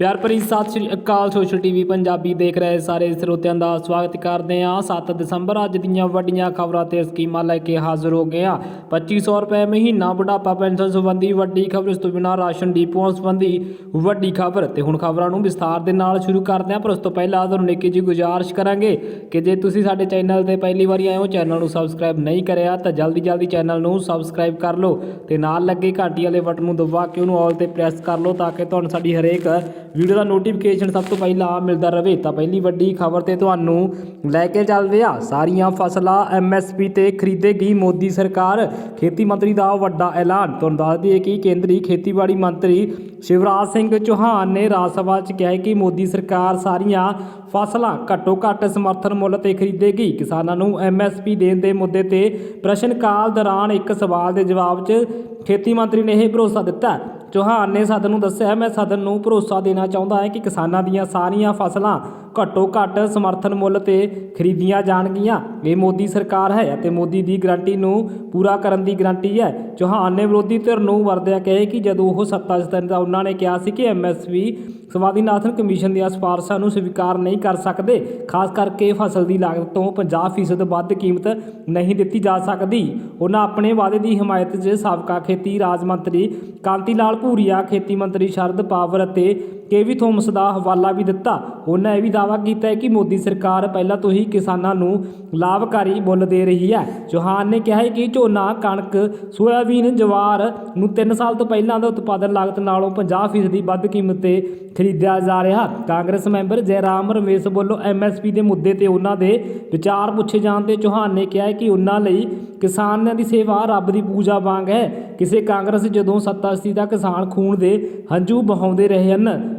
ਪਿਆਰ ਭਰੀ ਸਤਿ ਸ਼੍ਰੀ ਅਕਾਲ ਸੋਸ਼ਲ ਟੀਵੀ ਪੰਜਾਬੀ ਦੇਖ ਰਹੇ ਸਾਰੇ ਸਰੋਤਿਆਂ ਦਾ ਸਵਾਗਤ ਕਰਦੇ ਹਾਂ। 7 ਦਸੰਬਰ, ਅੱਜ ਦੀਆਂ ਵੱਡੀਆਂ ਖਬਰਾਂ ਤੇ ਸਕੀਮਾਂ ਲੈ ਕੇ ਹਾਜ਼ਰ ਹੋ ਗਏ ਹਾਂ। 2500 ਰੁਪਏ ਮਹੀਨਾ ਬੁਢਾਪਾ ਪੈਨਸ਼ਨ ਸੰਬੰਧੀ ਵੱਡੀ ਖਬਰ, ਇਸ ਤੋਂ ਬਿਨਾਂ ਰਾਸ਼ਨ ਡੀਪੂਆਂ ਸੰਬੰਧੀ ਵੱਡੀ ਖਬਰ ਤੇ ਹੁਣ ਖਬਰਾਂ ਨੂੰ ਵਿਸਥਾਰ ਦੇ ਨਾਲ ਸ਼ੁਰੂ ਕਰਦੇ ਹਾਂ। ਪਰ ਉਸ ਤੋਂ ਪਹਿਲਾਂ ਤੁਹਾਨੂੰ ਨਿੱਕੀ ਜੀ ਗੁਜ਼ਾਰਿਸ਼ ਕਰਾਂਗੇ ਕਿ ਜੇ ਤੁਸੀਂ ਸਾਡੇ ਚੈਨਲ ਤੇ ਪਹਿਲੀ ਵਾਰੀ ਆਏ ਹੋ, ਚੈਨਲ ਨੂੰ ਸਬਸਕ੍ਰਾਈਬ ਨਹੀਂ ਕਰਿਆ, ਤਾਂ ਜਲਦੀ ਜਲਦੀ ਚੈਨਲ ਨੂੰ ਸਬਸਕ੍ਰਾਈਬ ਕਰ ਲਓ ਤੇ ਨਾਲ ਲੱਗੇ ਘੰਟੀ ਵਾਲੇ ਬਟਨ ਨੂੰ ਦਬਾ ਕੇ ਉਹਨੂੰ ਆਲ ਤੇ ਪ੍ਰੈਸ ਕਰ ਲਓ ਤਾਂ ਕਿ ਤੁਹਾਨੂੰ ਸਾਡੀ ਹਰੇਕ ਵੀਡੀਓ ਦਾ ਨੋਟੀਫਿਕੇਸ਼ਨ ਸਭ ਤੋਂ ਪਹਿਲਾਂ ਮਿਲਦਾ ਰਹੇ। ਤਾਂ ਪਹਿਲੀ ਵੱਡੀ ਖਬਰ ਤੇ ਤੁਹਾਨੂੰ ਲੈ ਕੇ ਚੱਲਦੇ ਆ ਸਾਰੀਆਂ ਫਸਲਾਂ ਐਮਐਸਪੀ ਤੇ ਖਰੀਦੇਗੀ ਮੋਦੀ ਸਰਕਾਰ। ਖੇਤੀ ਮੰਤਰੀ ਦਾ ਵੱਡਾ ਐਲਾਨ। ਤੁਹਾਨੂੰ ਦੱਸ ਦਈਏ ਕਿ ਕੇਂਦਰੀ ਖੇਤੀਬਾੜੀ ਮੰਤਰੀ ਸ਼ਿਵਰਾਜ ਸਿੰਘ ਚੌਹਾਨ ਨੇ ਰਾਜ ਸਭਾ 'ਚ ਕਿਹਾ ਕਿ ਮੋਦੀ ਸਰਕਾਰ ਸਾਰੀਆਂ ਫਸਲਾਂ ਘੱਟੋ ਘੱਟ ਸਮਰਥਨ ਮੁੱਲ ਤੇ ਖਰੀਦੇਗੀ। ਕਿਸਾਨਾਂ ਨੂੰ ਐਮਐਸਪੀ ਦੇਣ ਦੇ ਮੁੱਦੇ ਤੇ ਪ੍ਰਸ਼ਨ ਕਾਲ ਦੌਰਾਨ ਇੱਕ ਸਵਾਲ ਦੇ ਜਵਾਬ 'ਚ ਖੇਤੀ ਮੰਤਰੀ ਨੇ ਇਹ ਭਰੋਸਾ ਦਿੱਤਾ ਚੌਹਾਨ ਨੇ ਸਦਨ ਨੂੰ ਦੱਸਿਆ ਮੈਂ ਸਦਨ ਨੂੰ ਭਰੋਸਾ ਦੇਣਾ ਚਾਹੁੰਦਾ ਹਾਂ ਕਿ ਕਿਸਾਨਾਂ ਦੀਆਂ ਸਾਰੀਆਂ ਫਸਲਾਂ ਘੱਟੋ ਘੱਟ ਸਮਰਥਨ ਮੁੱਲ ਤੇ ਖਰੀਦੀਆਂ ਜਾਣਗੀਆਂ। ਇਹ ਮੋਦੀ ਸਰਕਾਰ ਹੈ ਅਤੇ ਮੋਦੀ ਦੀ ਗਰੰਟੀ ਨੂੰ ਪੂਰਾ ਕਰਨ ਦੀ ਗਰੰਟੀ ਹੈ। ਚੌਹਾਨ ਨੇ ਵਿਰੋਧੀ ਧਿਰ ਨੂੰ ਵਰਦਿਆ ਕਹੇ ਕਿ ਜਦੋਂ ਉਹ ਸੱਤਾ 'ਚ ਸਨ ਉਹਨਾਂ ਨੇ ਕਿਹਾ ਸੀ ਕਿ ਐਮਐਸਪੀ ਸਵਾਮੀਨਾਥਨ ਕਮਿਸ਼ਨ ਦੀਆਂ ਸਿਫਾਰਸ਼ਾਂ ਨੂੰ ਸਵੀਕਾਰ ਨਹੀਂ ਕਰ ਸਕਦੇ, ਖਾਸ ਕਰਕੇ ਫਸਲ ਦੀ ਲਾਗਤ ਤੋਂ 50% ਵੱਧ ਕੀਮਤ ਨਹੀਂ ਦਿੱਤੀ ਜਾ ਸਕਦੀ। ਉਹਨਾਂ ਆਪਣੇ ਵਾਅਦੇ ਦੀ ਹਮਾਇਤ 'ਚ ਸਾਬਕਾ ਖੇਤੀ ਰਾਜ ਮੰਤਰੀ ਕਾਂਤੀ ਲਾਲ ਭੂਰੀਆ, ਖੇਤੀ ਮੰਤਰੀ ਸ਼ਰਦ ਪਾਵਰ ਅਤੇ ਕੇਵੀ ਥੋਮਸ ਦਾ ਹਵਾਲਾ ਵੀ ਦਿੱਤਾ। ਉਹਨਾਂ ਇਹ ਵੀ ਦਾਅਵਾ ਕੀਤਾ ਹੈ ਕਿ ਮੋਦੀ ਸਰਕਾਰ ਪਹਿਲਾਂ ਤੋਂ ਹੀ ਕਿਸਾਨਾਂ ਨੂੰ ਲਾਭਕਾਰੀ ਮੁੱਲ ਦੇ ਰਹੀ ਹੈ। ਚੌਹਾਨ ਨੇ ਕਿਹਾ ਹੈ ਕਿ ਝੋਨਾ, ਕਣਕ, ਸੋਇਆਬੀਨ, ਜਵਾਰ ਨੂੰ 3 ਸਾਲ ਤੋਂ ਪਹਿਲਾਂ ਦਾ ਉਤਪਾਦਨ ਲਾਗਤ ਨਾਲੋਂ 50% ਵੱਧ ਕੀਮਤ ਤੇ ਖਰੀਦਿਆ ਜਾ ਰਿਹਾ। ਕਾਂਗਰਸ ਮੈਂਬਰ ਜੈਰਾਮ ਰਮੇਸ਼ ਵੱਲੋਂ ਐਮਐਸਪੀ ਦੇ ਮੁੱਦੇ ਤੇ ਉਹਨਾਂ ਦੇ ਵਿਚਾਰ ਪੁੱਛੇ ਜਾਣ ਤੇ ਚੌਹਾਨ ਨੇ ਕਿਹਾ ਹੈ ਕਿ ਉਹਨਾਂ ਲਈ ਕਿਸਾਨਾਂ ਦੀ ਸੇਵਾ ਰੱਬ ਦੀ ਪੂਜਾ ਵਾਂਗ ਹੈ। ਕਿਸੇ ਕਾਂਗਰਸ ਜਦੋਂ ਸੱਤਾ ਸੀ ਤਾਂ ਕਿਸਾਨ ਖੂਨ ਦੇ ਹੰਝੂ ਬਹਾਉਂਦੇ ਰਹੇ ਹਨ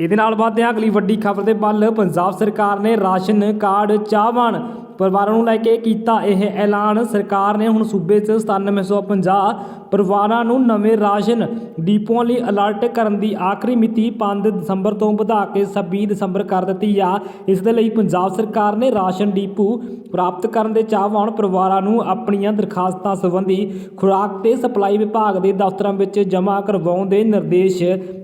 ਇਹਦੇ ਨਾਲ ਵੱਧਦੇ ਹਾਂ ਅਗਲੀ ਵੱਡੀ ਖਬਰ ਦੇ ਵੱਲ, ਪੰਜਾਬ ਸਰਕਾਰ ਨੇ ਰਾਸ਼ਨ ਕਾਰਡ ਚਾਹਵਾਨ ਪਰਿਵਾਰਾਂ ਨੂੰ ਲੈ ਕੇ ਕੀਤਾ ਇਹ ਐਲਾਨ। ਸਰਕਾਰ ਨੇ ਹੁਣ ਸੂਬੇ 'ਚ 9750 ਪਰਿਵਾਰਾਂ ਨੂੰ ਨਵੇਂ ਰਾਸ਼ਨ ਡੀਪੂਆਂ ਲਈ ਅਲਰਟ ਕਰਨ ਦੀ ਆਖਰੀ ਮਿਤੀ 5 ਦਸੰਬਰ ਤੋਂ ਵਧਾ ਕੇ 26 ਦਸੰਬਰ ਕਰ ਦਿੱਤੀ ਆ। ਇਸ ਦੇ ਲਈ ਪੰਜਾਬ ਸਰਕਾਰ ਨੇ ਰਾਸ਼ਨ ਡੀਪੂ ਪ੍ਰਾਪਤ ਕਰਨ ਦੇ ਚਾਹਵਾਨ ਪਰਿਵਾਰਾਂ ਨੂੰ ਆਪਣੀਆਂ ਦਰਖਾਸਤਾਂ ਸੰਬੰਧੀ ਖੁਰਾਕ ਤੇ ਸਪਲਾਈ ਵਿਭਾਗ ਦੇ ਦਫ਼ਤਰਾਂ ਵਿੱਚ ਜਮ੍ਹਾਂ ਕਰਵਾਉਣ ਦੇ ਨਿਰਦੇਸ਼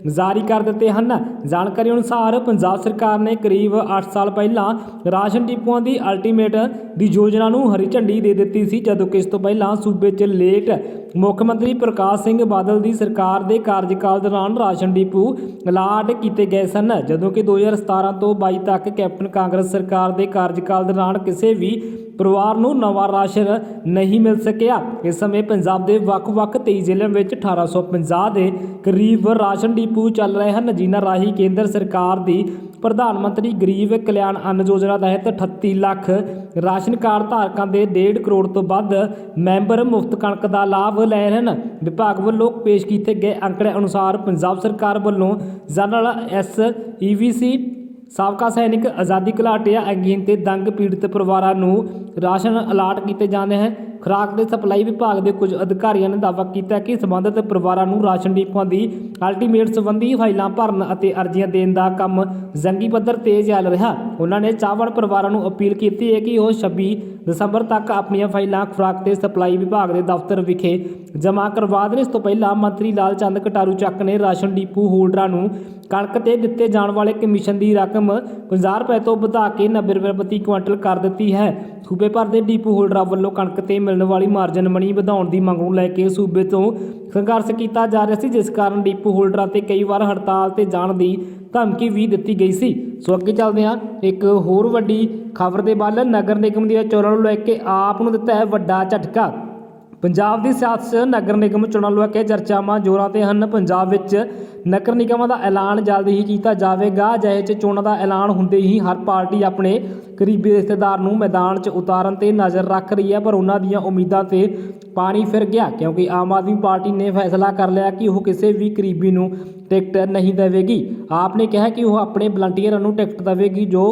ਜਾਰੀ ਕਰ ਦਿੱਤੇ ਹਨ। ਜਾਣਕਾਰੀ ਅਨੁਸਾਰ ਪੰਜਾਬ ਸਰਕਾਰ ਨੇ ਕਰੀਬ 8 ਸਾਲ ਪਹਿਲਾਂ ਰਾਸ਼ਨ ਡਿਪੂਆਂ ਦੀ ਅਲਟੀਮੇਟ ਦੀ ਯੋਜਨਾ ਨੂੰ ਹਰੀ ਝੰਡੀ ਦੇ ਦਿੱਤੀ ਸੀ, ਜਦੋਂ ਕਿ ਇਸ ਤੋਂ ਪਹਿਲਾਂ ਸੂਬੇ 'ਚ ਲੇਟ ਮੁੱਖ ਮੰਤਰੀ ਪ੍ਰਕਾਸ਼ ਸਿੰਘ ਬਾਦਲ ਦੀ ਸਰਕਾਰ ਦੇ ਕਾਰਜਕਾਲ ਦੌਰਾਨ ਰਾਸ਼ਨ ਡਿਪੂ ਅਲਾਟ ਕੀਤੇ ਗਏ ਸਨ, ਜਦੋਂ ਕਿ 2017 ਤੋਂ 22 ਤੱਕ ਕੈਪਟਨ ਕਾਂਗਰਸ ਸਰਕਾਰ ਦੇ ਕਾਰਜਕਾਲ ਦੌਰਾਨ ਕਿਸੇ ਵੀ ਪਰਿਵਾਰ ਨੂੰ ਨਵਾਂ ਰਾਸ਼ਨ ਨਹੀਂ ਮਿਲ ਸਕਿਆ। ਇਸ ਸਮੇਂ ਪੰਜਾਬ ਦੇ ਵੱਖ-ਵੱਖ 23 ਜ਼ਿਲ੍ਹਿਆਂ ਵਿੱਚ 1850 ਦੇ ਕਰੀਬ ਰਾਸ਼ਨ ਡਿਪੂ ਚੱਲ ਰਹੇ ਹਨ, ਜਿਨ੍ਹਾਂ ਰਾਹੀਂ ਕੇਂਦਰ ਸਰਕਾਰ ਦੀ ਪ੍ਰਧਾਨ ਮੰਤਰੀ ਗਰੀਬ ਕਲਿਆਣ ਅੰਨ ਯੋਜਨਾ ਤਹਿਤ 38 ਲੱਖ ਰਾਸ਼ਨ ਕਾਰਡ ਧਾਰਕਾਂ ਦੇ 1.5 ਕਰੋੜ ਤੋਂ ਵੱਧ ਮੈਂਬਰ ਮੁਫਤ ਕਣਕ ਦਾ ਲਾਭ ਲੈ ਰਹੇ ਹਨ। ਵਿਭਾਗ ਵੱਲੋਂ ਪੇਸ਼ ਕੀਤੇ ਗਏ ਅੰਕੜੇ ਅਨੁਸਾਰ ਪੰਜਾਬ ਸਰਕਾਰ ਵੱਲੋਂ ਜਨਰਲ ਐਸ ਈਵੀਸੀ ਸਾਬਕਾ ਸੈਨਿਕ ਆਜ਼ਾਦੀ ਘੁਲਾਟੀਆ ਅੰਗਹੀਨ ਤੇ ਦੰਗ ਪੀੜਤ ਪਰਿਵਾਰਾਂ ਨੂੰ ਰਾਸ਼ਨ ਅਲਾਟ ਕੀਤੇ ਜਾਂਦੇ ਹਨ। ਖੁਰਾਕ ਦੇ ਸਪਲਾਈ ਵਿਭਾਗ ਦੇ ਕੁਝ ਅਧਿਕਾਰੀਆਂ ਨੇ ਦਾਅਵਾ ਕੀਤਾ ਕਿ ਸੰਬੰਧਿਤ ਪਰਿਵਾਰਾਂ ਨੂੰ ਰਾਸ਼ਨ ਡੀਪੂਆਂ ਦੀ ਅਲਟੀਮੇਟ ਸੰਬੰਧੀ ਫਾਈਲਾਂ ਭਰਨ ਅਤੇ ਅਰਜ਼ੀਆਂ ਦੇਣ ਦਾ ਕੰਮ ਜੰਗੀ ਪੱਧਰ ਤੇ ਚੱਲ ਰਿਹਾ। ਉਹਨਾਂ ਨੇ ਚਾਵਲ ਪਰਿਵਾਰਾਂ ਨੂੰ ਅਪੀਲ ਕੀਤੀ ਹੈ ਕਿ ਉਹ 26 ਦਸੰਬਰ ਤੱਕ ਆਪਣੀਆਂ ਫਾਈਲਾਂ ਖੁਰਾਕ ਤੇ ਸਪਲਾਈ ਵਿਭਾਗ ਦੇ ਦਫ਼ਤਰ ਵਿਖੇ ਜਮ੍ਹਾਂ ਕਰਵਾ ਦੇਣ। ਇਸ ਤੋਂ ਪਹਿਲਾਂ ਮੰਤਰੀ ਲਾਲ ਚੰਦ ਕਟਾਰੂ ਚੱਕ ਨੇ ਰਾਸ਼ਨ ਡੀਪੂ ਹੋਲਡਰਾਂ ਨੂੰ ਕਣਕ ਤੇ ਦਿੱਤੇ ਜਾਣ ਵਾਲੇ ਕਮਿਸ਼ਨ ਦੀ ਰਕਮ 50 ਰੁਪਏ ਤੋਂ ਵਧਾ ਕੇ 90 ਰੁਪਏ ਪ੍ਰਤੀ ਕੁਇੰਟਲ ਕਰ ਦਿੱਤੀ ਹੈ। ਸੂਬੇ ਭਰ ਦੇ ਡੀਪੂ ਹੋਲਡਰਾਂ ਵੱਲੋਂ ਕਣਕ ਤੇ ਮਿਲ ਮਿਲਣ ਵਾਲੀ ਮਾਰਜਨ ਮਨੀ ਵਧਾਉਣ ਦੀ ਮੰਗ ਨੂੰ ਲੈ ਕੇ ਸੂਬੇ ਤੋਂ ਸੰਘਰਸ਼ ਕੀਤਾ ਜਾ ਰਿਹਾ ਸੀ, ਜਿਸ ਕਾਰਨ ਡੀਪੂ ਹੋਲਡਰਾਂ ਤੇ ਕਈ ਵਾਰ ਹੜਤਾਲ ਤੇ ਜਾਣ ਦੀ ਧਮਕੀ ਵੀ ਦਿੱਤੀ ਗਈ ਸੀ। ਸੋ ਅੱਗੇ ਚੱਲਦੇ ਹਾਂ, ਇੱਕ ਹੋਰ ਵੱਡੀ ਖਬਰ ਦੇ ਵੱਲ ਨਗਰ ਨਿਗਮ ਦੀਆਂ ਚੋਣਾਂ ਨੂੰ ਲੈ ਕੇ ਆਪ ਨੂੰ ਦਿੱਤਾ ਹੈ ਵੱਡਾ ਝਟਕਾ। ਪੰਜਾਬ ਦੀ ਸਿਆਸਤ 'ਚ ਨਗਰ ਨਿਗਮ ਚੋਣਾਂ ਨੂੰ ਲੈ ਕੇ ਚਰਚਾਵਾਂ ਜ਼ੋਰਾਂ ਤੇ ਹਨ। ਪੰਜਾਬ ਵਿੱਚ ਨਗਰ ਨਿਗਮਾਂ ਦਾ ਐਲਾਨ ਜਲਦੀ ਹੀ ਕੀਤਾ ਜਾਵੇਗਾ। ਜਿਹੇ 'ਚ ਚੋਣਾਂ ਦਾ ਐਲਾਨ ਹੁੰਦੇ ਹੀ ਹਰ ਪਾਰਟੀ ਆਪਣੇ ਕਰੀਬੀ ਰਿਸ਼ਤੇਦਾਰ ਨੂੰ ਮੈਦਾਨ 'ਚ ਉਤਾਰਨ ਤੇ ਨਜ਼ਰ ਰੱਖ ਰਹੀ ਹੈ, ਪਰ ਉਹਨਾਂ ਦੀਆਂ ਉਮੀਦਾਂ ਤੇ ਪਾਣੀ ਫਿਰ ਗਿਆ, ਕਿਉਂਕਿ ਆਮ ਆਦਮੀ ਪਾਰਟੀ ਨੇ ਫੈਸਲਾ ਕਰ ਲਿਆ ਕਿ ਉਹ ਕਿਸੇ ਵੀ ਕਰੀਬੀ ਨੂੰ ਟਿਕਟ ਨਹੀਂ ਦੇਵੇਗੀ। ਆਪ ਨੇ ਕਿਹਾ ਕਿ ਉਹ ਆਪਣੇ ਵਲੰਟੀਅਰਾਂ ਨੂੰ ਟਿਕਟ ਦੇਵੇਗੀ, ਜੋ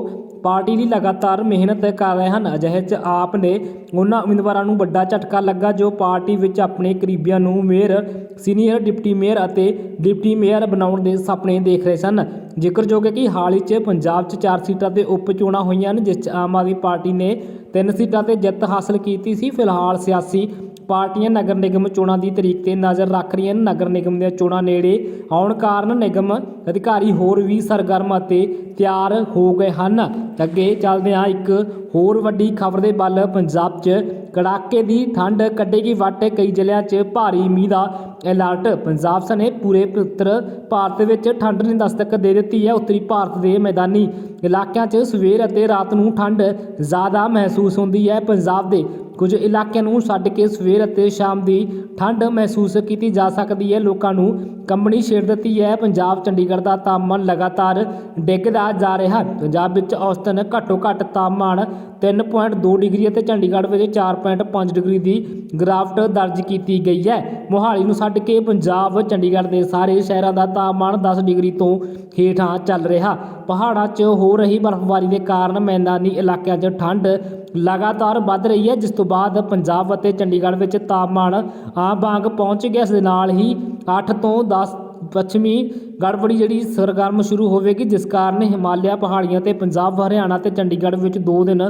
ਪਾਰਟੀ ਲਈ ਲਗਾਤਾਰ ਮਿਹਨਤ ਕਰ ਰਹੇ ਹਨ। ਅਜਿਹੇ 'ਚ ਆਪ ਨੇ ਉਹਨਾਂ ਉਮੀਦਵਾਰਾਂ ਨੂੰ ਵੱਡਾ ਝਟਕਾ ਲੱਗਾ, ਜੋ ਪਾਰਟੀ ਵਿੱਚ ਆਪਣੇ ਕਰੀਬੀਆਂ ਨੂੰ ਮੇਅਰ, ਸੀਨੀਅਰ ਡਿਪਟੀ ਮੇਅਰ ਅਤੇ ਡਿਪਟੀ ਮੇਅਰ ਬਣਾਉਣ ਦੇ ਸੁਪਨੇ ਦੇਖ ਰਹੇ ਸਨ। ਜ਼ਿਕਰਯੋਗ ਹੈ ਕਿ ਹਾਲ ਹੀ 'ਚ ਪੰਜਾਬ 'ਚ ਚਾਰ ਸੀਟਾਂ ਤੇ ਉਪ ਚੋਣਾਂ ਹੋਈਆਂ ਹਨ, ਜਿਸ 'ਚ ਆਮ ਆਦਮੀ ਪਾਰਟੀ ਨੇ ਤਿੰਨ ਸੀਟਾਂ ਤੇ ਜਿੱਤ ਹਾਸਲ ਕੀਤੀ ਸੀ। ਫਿਲਹਾਲ ਸਿਆਸੀ ਪਾਰਟੀਆਂ ਨਗਰ ਨਿਗਮ ਚੋਣਾਂ ਦੀ ਤਰੀਕ ਤੇ ਨਜ਼ਰ ਰੱਖ ਰਹੀਆਂ ਨਗਰ ਨਿਗਮ ਦੀਆਂ ਚੋਣਾਂ ਨੇੜੇ ਆਉਣ ਕਾਰਨ ਨਿਗਮ ਅਧਿਕਾਰੀ ਹੋਰ ਵੀ ਸਰਗਰਮ ਅਤੇ ਤਿਆਰ ਹੋ ਗਏ ਹਨ। ਅੱਗੇ ਚੱਲਦੇ ਹਾਂ ਇੱਕ ਹੋਰ ਵੱਡੀ ਖਬਰ ਦੇ ਵੱਲ ਪੰਜਾਬ 'ਚ ਕੜਾਕੇ ਦੀ ਠੰਡ ਕੱਢੇਗੀ ਵੱਟ। ਕਈ ਜ਼ਿਲ੍ਹਿਆਂ 'ਚ ਭਾਰੀ ਮੀਂਹ ਦਾ ਅਲਰਟ ਪੰਜਾਬ ਸਣੇ ਪੂਰੇ ਪੁੱਤਰ ਭਾਰਤ ਵਿੱਚ ਠੰਡ ਨੇ ਦਸਤਕ ਦੇ ਦਿੱਤੀ ਹੈ। ਉੱਤਰੀ ਭਾਰਤ ਦੇ ਮੈਦਾਨੀ ਇਲਾਕਿਆਂ 'ਚ ਸਵੇਰ ਅਤੇ ਰਾਤ ਨੂੰ ਠੰਡ ਜ਼ਿਆਦਾ ਮਹਿਸੂਸ ਹੁੰਦੀ ਹੈ। ਪੰਜਾਬ ਦੇ ਕੁਝ ਇਲਾਕਿਆਂ ਨੂੰ ਛੱਡ ਕੇ ਸਵੇਰ ਅਤੇ ਸ਼ਾਮ ਦੀ ਠੰਡ ਮਹਿਸੂਸ ਕੀਤੀ ਜਾ ਸਕਦੀ ਹੈ। ਲੋਕਾਂ ਨੂੰ ਕੰਬਣੀ ਛੇੜ ਦਿੱਤੀ ਹੈ। ਪੰਜਾਬ, ਚੰਡੀਗੜ੍ਹ ਦਾ ਤਾਪਮਾਨ ਲਗਾਤਾਰ ਡਿੱਗਦਾ ਜਾ ਰਿਹਾ ਹੈ ਪੰਜਾਬ ਵਿੱਚ ਔਸਤਨ ਘੱਟੋ ਘੱਟ ਤਾਪਮਾਨ 3.2 ਡਿਗਰੀ ਅਤੇ ਚੰਡੀਗੜ੍ਹ ਵਿੱਚ 4.5 ਡਿਗਰੀ ਦੀ ਗਿਰਾਵਟ ਦਰਜ ਕੀਤੀ ਗਈ ਹੈ। ਮੋਹਾਲੀ ਨੂੰ ਛੱਡ ਕੇ ਪੰਜਾਬ, ਚੰਡੀਗੜ੍ਹ ਦੇ ਸਾਰੇ ਸ਼ਹਿਰਾਂ ਦਾ ਤਾਪਮਾਨ 10 ਡਿਗਰੀ ਤੋਂ ਹੇਠਾਂ ਚੱਲ ਰਿਹਾ। ਪਹਾੜਾਂ 'ਚ ਹੋ ਰਹੀ ਬਰਫ਼ਬਾਰੀ ਦੇ ਕਾਰਨ ਮੈਦਾਨੀ ਇਲਾਕਿਆਂ 'ਚ ਠੰਡ ਲਗਾਤਾਰ ਵੱਧ ਰਹੀ ਹੈ, ਜਿਸ ਤੋਂ ਬਾਅਦ ਪੰਜਾਬ ਅਤੇ ਚੰਡੀਗੜ੍ਹ ਵਿੱਚ ਤਾਪਮਾਨ ਆਮ ਵਾਂਗ ਪਹੁੰਚ ਗਿਆ। ਇਸ ਦੇ ਨਾਲ ਹੀ 8 ਤੋਂ 10 ਪੱਛਮੀ ਗੜਬੜੀ ਜਿਹੜੀ ਸਰਗਰਮ ਸ਼ੁਰੂ ਹੋਵੇਗੀ, ਜਿਸ ਕਾਰਨ ਹਿਮਾਲਿਆ ਪਹਾੜੀਆਂ ਤੇ ਪੰਜਾਬ, ਹਰਿਆਣਾ ਤੇ ਚੰਡੀਗੜ੍ਹ ਵਿੱਚ 2 ਦਿਨ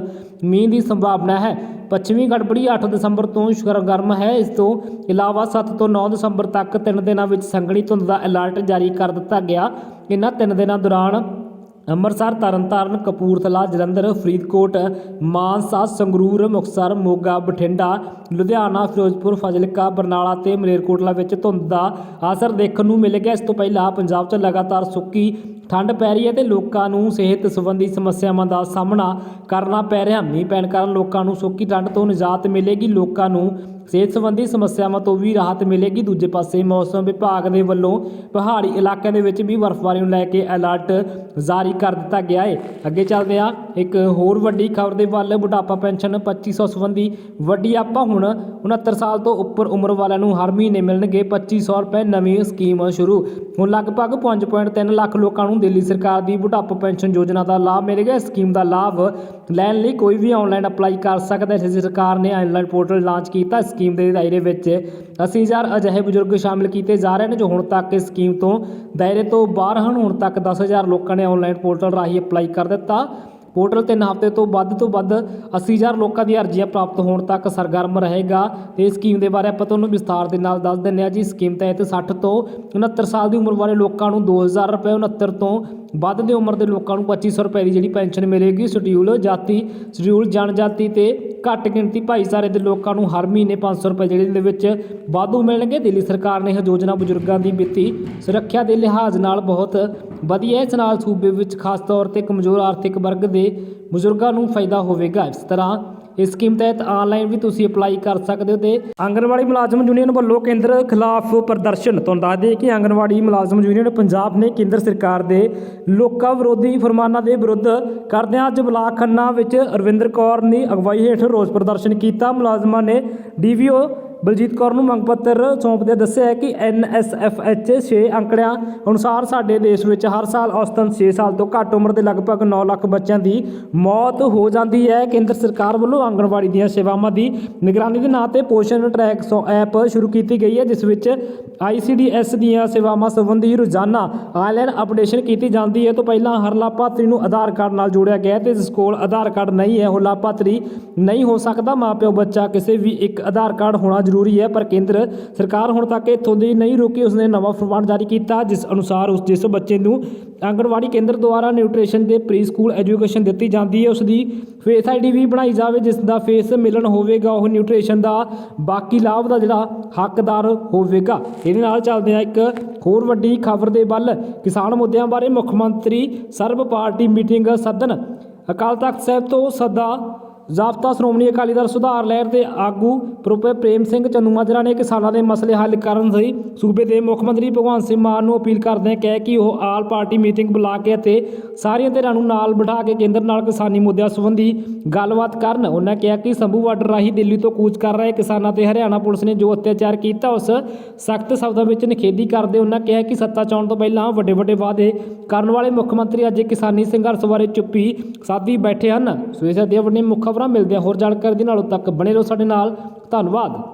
ਮੀਂਹ ਦੀ ਸੰਭਾਵਨਾ ਹੈ। ਪੱਛਮੀ ਗੜਬੜੀ 8 ਦਸੰਬਰ ਤੋਂ ਸਰਗਰਮ ਹੈ। ਇਸ ਤੋਂ ਇਲਾਵਾ 7 ਤੋਂ 9 ਦਸੰਬਰ ਤੱਕ ਤਿੰਨ ਦਿਨਾਂ ਵਿੱਚ ਸੰਘਣੀ ਧੁੰਦ ਦਾ ਅਲਰਟ ਜਾਰੀ ਕਰ ਦਿੱਤਾ ਗਿਆ। ਇਹਨਾਂ ਤਿੰਨ ਦਿਨਾਂ ਦੌਰਾਨ ਅੰਮ੍ਰਿਤਸਰ, ਤਰਨਤਾਰਨ, ਕਪੂਰਥਲਾ, ਜਲੰਧਰ, ਫਰੀਦਕੋਟ, ਮਾਨਸਾ, ਸੰਗਰੂਰ, ਮੁਕਤਸਰ, ਮੋਗਾ, ਬਠਿੰਡਾ, ਲੁਧਿਆਣਾ, ਫਿਰੋਜ਼ਪੁਰ, ਫਾਜ਼ਿਲਕਾ, ਬਰਨਾਲਾ ਤੇ ਮਲੇਰਕੋਟਲਾ ਵਿੱਚ ਧੁੰਦ ਦਾ ਅਸਰ ਦੇਖਣ ਨੂੰ ਮਿਲ ਗਿਆ। ਇਸ ਤੋਂ ਪਹਿਲਾਂ ਪੰਜਾਬ 'ਚ ਲਗਾਤਾਰ ਸੁੱਕੀ ਠੰਡ ਪੈ ਰਹੀ ਹੈ ਤੇ ਲੋਕਾਂ ਨੂੰ ਸਿਹਤ ਸੰਬੰਧੀ ਸਮੱਸਿਆਵਾਂ ਦਾ ਸਾਹਮਣਾ ਕਰਨਾ ਪੈ ਰਿਹਾ। ਮੀਂਹ ਪੈਣ ਕਾਰਨ ਲੋਕਾਂ ਨੂੰ ਸੁੱਕੀ ਠੰਡ ਤੋਂ ਨਿਜਾਤ ਮਿਲੇਗੀ, ਲੋਕਾਂ ਨੂੰ ਸਿਹਤ ਸੰਬੰਧੀ ਸਮੱਸਿਆਵਾਂ ਤੋਂ ਵੀ ਰਾਹਤ ਮਿਲੇਗੀ। ਦੂਜੇ ਪਾਸੇ ਮੌਸਮ ਵਿਭਾਗ ਦੇ ਵੱਲੋਂ ਪਹਾੜੀ ਇਲਾਕਿਆਂ ਦੇ ਵਿੱਚ ਵੀ ਬਰਫ਼ਬਾਰੀ ਨੂੰ ਲੈ ਕੇ ਅਲਰਟ ਜਾਰੀ ਕਰ ਦਿੱਤਾ ਗਿਆ ਹੈ। ਅੱਗੇ ਚੱਲਦੇ ਆ ਇੱਕ ਹੋਰ ਵੱਡੀ ਖਬਰ ਦੇ ਵੱਲ। ਬੁਢਾਪਾ ਪੈਨਸ਼ਨ 2500 ਸੰਬੰਧੀ ਵੱਡੀ ਆਪਾਂ ਹੁਣ 69 ਸਾਲ ਤੋਂ ਉੱਪਰ ਉਮਰ ਵਾਲਿਆਂ ਨੂੰ ਹਰ ਮਹੀਨੇ ਮਿਲਣਗੇ 2500 ਰੁਪਏ ਨਵੀਂ ਸਕੀਮ ਸ਼ੁਰੂ। ਹੁਣ ਲਗਭਗ 5.3 ਲੱਖ ਲੋਕਾਂ ਨੂੰ ਦਿੱਲੀ ਸਰਕਾਰ ਦੀ ਬੁਢਾਪਾ ਪੈਨਸ਼ਨ ਯੋਜਨਾ ਦਾ ਲਾਭ ਮਿਲੇਗਾ ਇਸ ਸਕੀਮ ਦਾ ਲਾਭ ਲੈਣ ਲਈ ਕੋਈ ਵੀ ਆਨਲਾਈਨ ਅਪਲਾਈ ਕਰ ਸਕਦਾ ਹੈ ਸਰਕਾਰ ਨੇ ਆਨਲਾਈਨ ਪੋਰਟਲ ਲਾਂਚ ਕੀਤਾ। ਸਕੀਮ ਦੇ ਦਾਇਰੇ ਵਿੱਚ 80000 ਅਜਿਹੇ ਬਜ਼ੁਰਗ ਸ਼ਾਮਿਲ ਕੀਤੇ ਜਾ ਰਹੇ ਨੇ, ਜੋ ਹੁਣ ਤੱਕ ਇਸ ਸਕੀਮ ਤੋਂ ਦਾਇਰੇ ਤੋਂ ਬਾਹਰ ਹਨ। ਹੁਣ ਤੱਕ 10000 ਲੋਕਾਂ ਨੇ ਆਨਲਾਈਨ ਪੋਰਟਲ ਰਾਹੀਂ ਅਪਲਾਈ ਕਰ ਦਿੱਤਾ। ਪੋਰਟਲ ਤਿੰਨ ਹਫ਼ਤੇ ਤੋਂ ਵੱਧ ਤੋਂ ਵੱਧ 80000 ਲੋਕਾਂ ਦੀਆਂ ਅਰਜ਼ੀਆਂ ਪ੍ਰਾਪਤ ਹੋਣ ਤੱਕ ਸਰਗਰਮ ਰਹੇਗਾ। ਤੇ ਇਸ ਸਕੀਮ ਦੇ ਬਾਰੇ ਆਪਾਂ ਤੁਹਾਨੂੰ ਵਿਸਥਾਰ ਦੇ ਨਾਲ ਦੱਸ ਦਿੰਦੇ ਹਾਂ ਜੀ। ਸਕੀਮ ਤਹਿਤ 60 ਤੋਂ 69 ਸਾਲ ਦੀ ਉਮਰ ਵਾਲੇ ਲੋਕਾਂ ਨੂੰ 2000 ਰੁਪਏ 69 ਤੋਂ ਵੱਧ ਦੀ ਉਮਰ ਦੇ ਲੋਕਾਂ ਨੂੰ 2500 ਰੁਪਏ ਦੀ ਜਿਹੜੀ ਪੈਨਸ਼ਨ ਮਿਲੇਗੀ। ਸ਼ਡਿਊਲ ਜਾਤੀ ਸ਼ਡਿਊਲ ਜਨਜਾਤੀ ਤੇ ਘੱਟ ਗਿਣਤੀ ਭਾਈਚਾਰੇ ਦੇ ਲੋਕਾਂ ਨੂੰ ਹਰ ਮਹੀਨੇ 500 ਰੁਪਏ ਜਿਹੜੇ ਦੇ ਵਿੱਚ ਵਾਧੂ ਮਿਲਣਗੇ। ਦਿੱਲੀ ਸਰਕਾਰ ਨੇ ਇਹ ਯੋਜਨਾ ਬਜ਼ੁਰਗਾਂ ਦੀ ਵਿੱਤੀ ਸੁਰੱਖਿਆ ਦੇ ਲਿਹਾਜ਼ ਨਾਲ ਬਹੁਤ ਵਧੀਆ ਇਸ ਨਾਲ ਸੂਬੇ ਵਿੱਚ ਖਾਸ ਤੌਰ ਤੇ ਕਮਜ਼ੋਰ ਆਰਥਿਕ ਵਰਗ ਦੇ ਬਜ਼ੁਰਗਾਂ ਨੂੰ ਫਾਇਦਾ ਹੋਵੇਗਾ। ਇਸ ਤਰ੍ਹਾਂ ਇਸ ਸਕੀਮ ਤਹਿਤ ਆਨਲਾਈਨ ਵੀ ਤੁਸੀਂ ਅਪਲਾਈ ਕਰ ਸਕਦੇ ਹੋ ਤੇ ਆਂਗਣਵਾੜੀ ਮੁਲਾਜ਼ਮ ਯੂਨੀਅਨ ਵੱਲੋਂ ਕੇਂਦਰ ਖਿਲਾਫ ਪ੍ਰਦਰਸ਼ਨ ਤੁਹਾਨੂੰ ਦੱਸ ਦਈਏ ਕਿ ਆਂਗਣਵਾੜੀ ਮੁਲਾਜ਼ਮ ਯੂਨੀਅਨ ਪੰਜਾਬ ਨੇ ਕੇਂਦਰ ਸਰਕਾਰ ਦੇ ਲੋਕਾਂ ਵਿਰੋਧੀ ਫਰਮਾਨਾਂ ਦੇ ਵਿਰੁੱਧ ਕਰਦਿਆਂ ਅੱਜ ਬਲਾਕ ਖੰਨਾ ਵਿੱਚ ਅਰਵਿੰਦਰ ਕੌਰ ਦੀ ਅਗਵਾਈ ਹੇਠ ਰੋਸ ਪ੍ਰਦਰਸ਼ਨ ਕੀਤਾ। ਮੁਲਾਜ਼ਮਾਂ ਨੇ ਡੀਵੀਓ ਬਲਜੀਤ ਕੌਰ ਨੂੰ ਮੰਗ ਪੱਤਰ ਸੌਂਪਦਿਆਂ ਦੱਸਿਆ ਹੈ ਕਿ ਐਨਐਸਐਫਐਚ 6 ਅੰਕੜਿਆਂ ਅਨੁਸਾਰ ਸਾਡੇ ਦੇਸ਼ ਵਿੱਚ ਹਰ ਸਾਲ ਔਸਤਨ 6 ਸਾਲ ਤੋਂ ਘੱਟ ਉਮਰ ਦੇ ਲਗਭਗ 9 ਲੱਖ ਬੱਚਿਆਂ ਦੀ ਮੌਤ ਹੋ ਜਾਂਦੀ ਹੈ। ਕੇਂਦਰ ਸਰਕਾਰ ਵੱਲੋਂ ਆਂਗਣਵਾੜੀ ਦੀਆਂ ਸੇਵਾਵਾਂ ਦੀ ਨਿਗਰਾਨੀ ਦੇ ਨਾਂ ਤੇ ਪੋਸ਼ਣ ਟਰੈਕ ਸੋ ਐਪ ਸ਼ੁਰੂ ਕੀਤੀ ਗਈ ਹੈ, ਜਿਸ ਵਿੱਚ ਆਈਸੀਡੀਐਸ ਦੀਆਂ ਸੇਵਾਵਾਂ ਸੰਬੰਧੀ ਰੋਜ਼ਾਨਾ ਆਨਲਾਈਨ ਅਪਡੇਸ਼ਨ ਕੀਤੀ ਜਾਂਦੀ ਹੈ। ਤੋਂ ਪਹਿਲਾਂ ਹਰ ਲਾਭਪਾਤਰੀ ਨੂੰ ਆਧਾਰ ਕਾਰਡ ਨਾਲ ਜੋੜਿਆ ਗਿਆ ਹੈ ਤੇ ਜਿਸ ਕੋਲ ਆਧਾਰ ਕਾਰਡ ਨਹੀਂ ਹੈ, ਉਹ ਲਾਭਪਾਤਰੀ ਨਹੀਂ ਹੋ ਸਕਦਾ। ਮਾਪਿਓ, ਬੱਚਾ, ਕਿਸੇ ਵੀ ਇੱਕ ਆਧਾਰ ਕਾਰਡ ਹੋਣਾ ਜ਼ਰੂਰੀ ਹੈ, ਪਰ ਕੇਂਦਰ ਸਰਕਾਰ ਹੁਣ ਤੱਕ ਇੱਥੋਂ ਦੀ ਨਹੀਂ ਰੁਕੀ, ਉਸਨੇ ਨਵਾਂ ਫਰਮਾਨ ਜਾਰੀ ਕੀਤਾ, ਜਿਸ ਅਨੁਸਾਰ ਉਸ ਜਿਸ ਬੱਚੇ ਨੂੰ ਆਂਗਣਵਾੜੀ ਕੇਂਦਰ ਦੁਆਰਾ ਨਿਊਟ੍ਰੀਸ਼ਨ ਦੇ ਪ੍ਰੀ ਸਕੂਲ ਐਜੂਕੇਸ਼ਨ ਦਿੱਤੀ ਜਾਂਦੀ ਹੈ। ਉਸ ਦੀ ਫੇਸ ਆਈਡੀ ਵੀ ਬਣਾਈ ਜਾਵੇ, ਜਿਸ ਦਾ ਫੇਸ ਮਿਲਣ ਹੋਵੇਗਾ, ਉਹ ਨਿਊਟ੍ਰੀਸ਼ਨ ਦਾ ਬਾਕੀ ਲਾਭ ਦਾ ਜਿਹੜਾ ਹੱਕਦਾਰ ਹੋਵੇਗਾ। ਇਹਦੇ ਨਾਲ ਚੱਲਦੇ ਆ ਇੱਕ ਹੋਰ ਵੱਡੀ ਖਬਰ ਦੇ ਵੱਲ। ਕਿਸਾਨ ਮੁੱਦਿਆਂ ਬਾਰੇ ਮੁੱਖ ਮੰਤਰੀ ਸਰਬ ਪਾਰਟੀ ਮੀਟਿੰਗ ਸੱਦਣ ਅਕਾਲ ਤਖਤ ਸਾਹਿਬ ਤੋਂ ਸੱਦਾ ਜ਼ਾਬਤਾ ਸ਼੍ਰੋਮਣੀ ਅਕਾਲੀ ਦਲ ਸੁਧਾਰ ਲਹਿਰ ਦੇ ਆਗੂ ਪ੍ਰੋਫੈਸਰ ਪ੍ਰੇਮ ਸਿੰਘ ਚੰਨੂਮਾਜਰਾ ਨੇ ਕਿਸਾਨਾਂ ਦੇ ਮਸਲੇ ਹੱਲ ਕਰਨ ਲਈ ਸੂਬੇ ਦੇ ਮੁੱਖ ਮੰਤਰੀ ਭਗਵੰਤ ਸਿੰਘ ਮਾਨ ਨੂੰ ਅਪੀਲ ਕਰਦਿਆਂ ਕਿਹਾ ਕਿ ਉਹ ਆਲ ਪਾਰਟੀ ਮੀਟਿੰਗ ਬੁਲਾ ਕੇ ਅਤੇ ਸਾਰੀਆਂ ਧਿਰਾਂ ਨੂੰ ਨਾਲ ਬਿਠਾ ਕੇ ਕੇਂਦਰ ਨਾਲ ਕਿਸਾਨੀ ਮੁੱਦਿਆਂ ਸੰਬੰਧੀ ਗੱਲਬਾਤ ਕਰਨ। ਉਹਨਾਂ ਕਿਹਾ ਕਿ ਸੰਭੂ ਬਾਰਡਰ ਰਾਹੀਂ ਦਿੱਲੀ ਤੋਂ ਕੂਚ ਕਰ ਰਹੇ ਕਿਸਾਨਾਂ ਤੇ ਹਰਿਆਣਾ ਪੁਲਿਸ ਨੇ ਜੋ ਅਤਿਆਚਾਰ ਕੀਤਾ, ਉਸ ਸਖਤ ਸ਼ਬਦਾਂ ਵਿੱਚ ਨਿਖੇਧੀ ਕਰਦੇ ਉਹਨਾਂ ਕਿਹਾ ਕਿ ਸੱਤਾ ਚਾਉਣ ਤੋਂ ਪਹਿਲਾਂ ਵੱਡੇ ਵੱਡੇ ਵਾਅਦੇ ਕਰਨ ਵਾਲੇ ਮੁੱਖ ਮੰਤਰੀ ਅੱਜ ਕਿਸਾਨੀ ਸੰਘਰਸ਼ ਬਾਰੇ ਚੁੱਪੀ ਸਾਧੀ ਬੈਠੇ ਹਨ। ਸੋ ਇਸ ਦੇ ਵੱਡੇ ਮੁੱਖ ਖਬਰਾਂ ਮਿਲਦੀਆਂ। ਹੋਰ ਜਾਣਕਾਰੀ ਦੇ ਨਾਲ ਉਦੋਂ ਤੱਕ ਬਣੇ ਰਹੋ ਸਾਡੇ ਨਾਲ। ਧੰਨਵਾਦ।